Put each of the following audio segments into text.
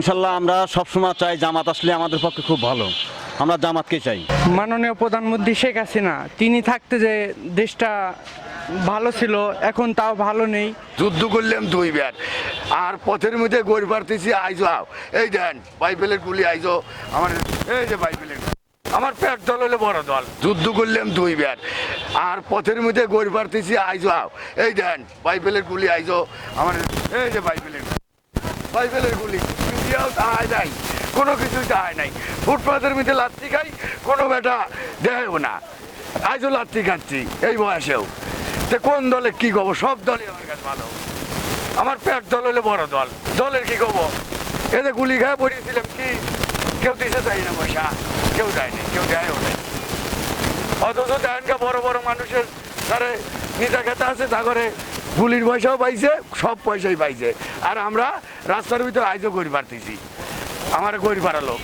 ইনশাল্লাহ আমরা সবসময় চাই জামাত আসলে আমাদের পক্ষে খুব ভালো। আমরা জামাতকে চাই। মাননীয় প্রধানমন্ত্রী শেখ হাসিনা তিনি থাকতে যে দেশটা ভালো ছিল এখন তাও ভালো নেই। যুদ্ধ করলাম দুইবার আর পথের মধ্যে গড়ি পারতেছি আইজো এই দেন বাইবেলের গুলি আইজো। আমার এই যে বাইবেলের আমার পেট দল হলে বড় দল যুদ্ধ করলাম দুইবার আর পথের মধ্যে গড়ি পারতেছি আইজো এই দেন বাইবেলের গুলি আইজো। আমার এই যে বাইবেলের বাইবেলের গুলি। দিয়াও তাহাই নাই, কোনো কিছুই তাহাই নাই। ফুটপাথের মধ্যে লাত্তি খাই, কোনো বেটা দেয়ও না। আইজো লাত্তি খাচ্ছি, এই বয়সেও। তে কোন দলে কি কব? সব দলই আমার কাছে ভালো। আমার পেট দল হলে বড় দল। দলের কি কব? এতে গুলি খায় পড়িয়েছিলাম কি? কেউ দিতে চাই না পয়সা। কেউ দেয়নি কেউ দেয়ও নাই। অথচ দেনকে বড় বড় মানুষের তারে নিতা খেতে আছে, তা করে গুলির পয়সাও পাইছে, সব পয়সাই পাইছে। আর আমরা রাস্তার ভিতরে আইজও করি পারতেছি। আমার করি পারালো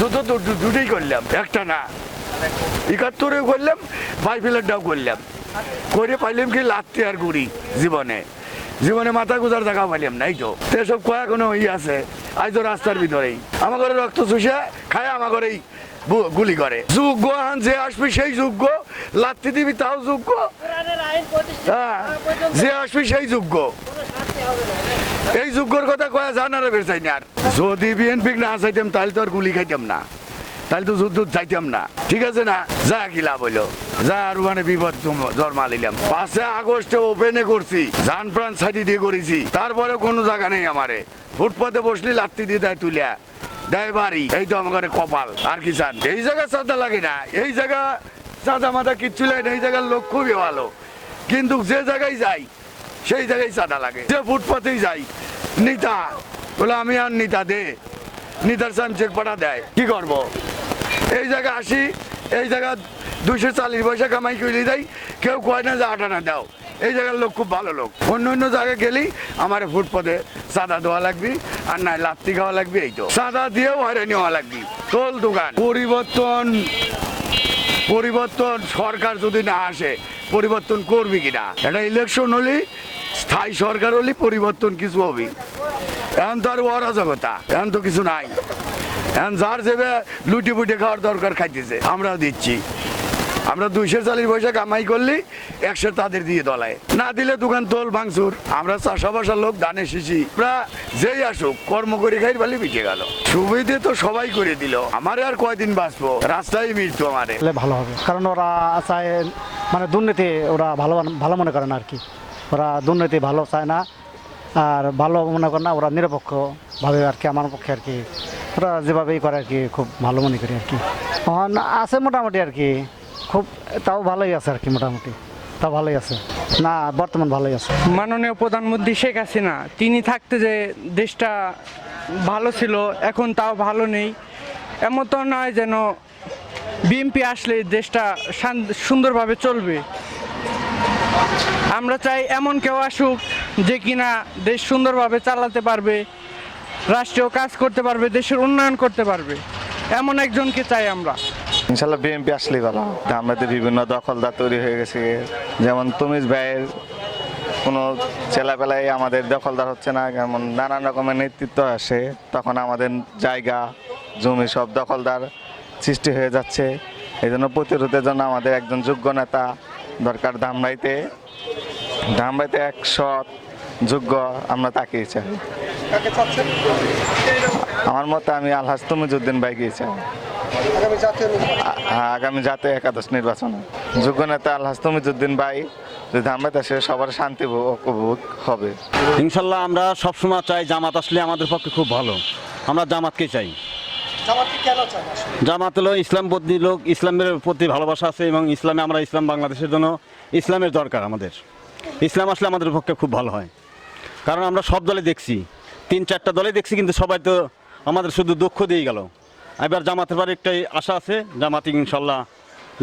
যুদ্ধ তো দু- দুটোই করলাম, একটা না। একাত্তরেও করলাম, বাইফিলেরটাও করলাম। করে পাইলাম কি লাত্তি আর গুড়ি জীবনে। জীবনে মাথা গুজার দেখা পাইলাম নাই তো। এসব কয়া কোনো ই আছে? আজ তো রাস্তার ভিতরেই। আমার ঘরে রক্ত চুষে, খায় আমার ঘরেই গুলি করে। যোগ্য আন যে আসবি সেই যোগ্য, লাত্তি দিবি তাও যোগ্য। হ্যাঁ যে আসবি সেই যোগ্য। এই যোগ্যর কথা কয়া জানারে বেরচাই না আর। যদি বিএনপি না চাইতাম তাহলে তো আর গুলি খাইতাম না। তাহলে তো যুদ্ধ যাইতাম না। ঠিক আছে না? যা কি লাভ হইল? যা আর মানে বিপদ জন্মা নিলাম পাঁচে আগস্টে ওপেনে করছি। জান প্রাণ ছাড়ি দিয়ে করেছি। তারপরে কোনো জায়গা নেই আমারে। ফুটপাতে বসলি, লাত্তি দিয়ে দেয় তুলিয়া। দেয় এই তো আমার কপাল। আর কি চান? এই জায়গা চাঁদা লাগে না। এই জায়গা চাঁদা মাথা কিচ্ছু লাগে না। এই জায়গার লোক খুবই ভালো। কিন্তু যে জায়গায় যাই, সেই জায়গায় চাঁদা লাগে। যে ফুটপাতেই যাই, নিতা। বলে, আমি আর নিতা দে। নিতার সাম চেক পাঠা দেয়। কি করব? এই জায়গা আসি, এই জায়গা দুশো চাল্লিশ পয়সা কামাই করে দেয় কেউ কয় না যে আটানা দাও। এই জায়গার লোক খুব ভালো লোক। অন্য অন্য জায়গায় গেলেই আমার ফুটপাতে চাঁদা দেওয়া লাগবে আর নাই লাত্তি খাওয়া লাগবে এই তো। চাঁদা দিয়েও হয়রানি হওয়া লাগবে। তোল দোকান। পরিবর্তন পরিবর্তন সরকার যদি না আসে, পরিবর্তন করবি কিনা? এটা ইলেকশন হলে, স্থায়ী সরকার হলে পরিবর্তন কিছু হবে। এখন তো আর অরাজকতা এখন তো কিছু নাই। এখন যার যাবে লুটি পুটি খাওয়ার দরকার খাইতেছে। আমরাও দিচ্ছি। আমরা দুইশো চালিশ পয়সা কামাই করলি একশো তাদের দিয়ে দলায়। না দিলে দোকান তোল, ভাঙচুর। আমরা চাষাবাসার লোক, ধানে শিশি। আমরা যেই আসুক, কর্ম করে খাই, বলে বিকে গেল। সুবিধে তো সবাই করে দিল। আমারে আর কয়দিন বাঁচবো? রাস্তায় মৃত্যু আমারে। ভালো হবে। কারণ ওরা চায় মানে দুর্নীতি ওরা ভালো ভালো মনে করে না আর কি। ওরা দুর্নীতি ভালো চায় না, আর ভালো মনে করে না, ওরা নিরপেক্ষ ভাবে আর কি, আমার পক্ষে আর কি, ওরা যেভাবেই করে আর কি, খুব ভালো মনে করি আর কি। আছে মোটামুটি আর কি। খুব, তাও ভালোই আছে আর কি মোটামুটি। তাও ভালোই আছে। না, বর্তমান ভালোই আছে। মাননীয় প্রধানমন্ত্রী শেখ হাসিনা, তিনি থাকতে যে দেশটা ভালো ছিল, এখন তাও ভালো নেই। এমন তো নয় যেন বিএমপি আসলে দেশটা সুন্দরভাবে চলবে। আমরা চাই এমন কেউ আসুক যে কিনা দেশ সুন্দরভাবে চালাতে পারবে, রাষ্ট্রীয় কাজ করতে পারবে, দেশের উন্নয়ন করতে পারবে। এমন একজনকে চাই আমরা। ইনশাল্লাহ বিএনপি আসলেই ভালো। আমাদের বিভিন্ন দখলদার তৈরি হয়ে গেছে। যেমন তুমিজ ভাইয়ের কোনো ছেলেবেলায় আমাদের দখলদার হচ্ছে না, যেমন নানান রকমের নেতৃত্ব আসে। তখন আমাদের জায়গা, জমি সব দখলদার সৃষ্টি হয়ে যাচ্ছে। এই জন্য প্রতিরোধের জন্য আমাদের একজন যোগ্য নেতা দরকার ধামরাইতে। ধামরাইতে এক সৎ যোগ্য আমরা তাকিয়ে চাই। আমার মতে আমি আলহাজ তুমিজুদ্দিন ভাই গিয়েছি আগামী জাতীয় একাদশ নির্বাচনে। যোগ্য নেতা আলহাজ তুমিজুদ্দিন ভাই যদি আমরা সে সবার শান্তি উপভোগ হবে। ইনশাল্লাহ আমরা সবসময় চাই জামাত আসলে আমাদের পক্ষে খুব ভালো। আমরা জামাতকে চাই। জামাত হলো ইসলাম প্রতি লোক ইসলামের প্রতি ভালোবাসা আছে এবং ইসলামে আমরা ইসলাম বাংলাদেশের জন্য ইসলামের দরকার আমাদের। ইসলাম আসলে আমাদের পক্ষে খুব ভালো হয়। কারণ আমরা সব দলে দেখছি। তিন চারটা দলে দেখছি কিন্তু সবাই তো আমাদের শুধু দুঃখ দিয়ে গেল। এবার জামাতের পরে একটাই আশা আছে, জামাতে ইনশাল্লাহ,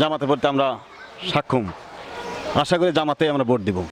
জামাতের প্রতি আমরা সাক্ষম। আশা করি জামাতে আমরা ভোট দেবো।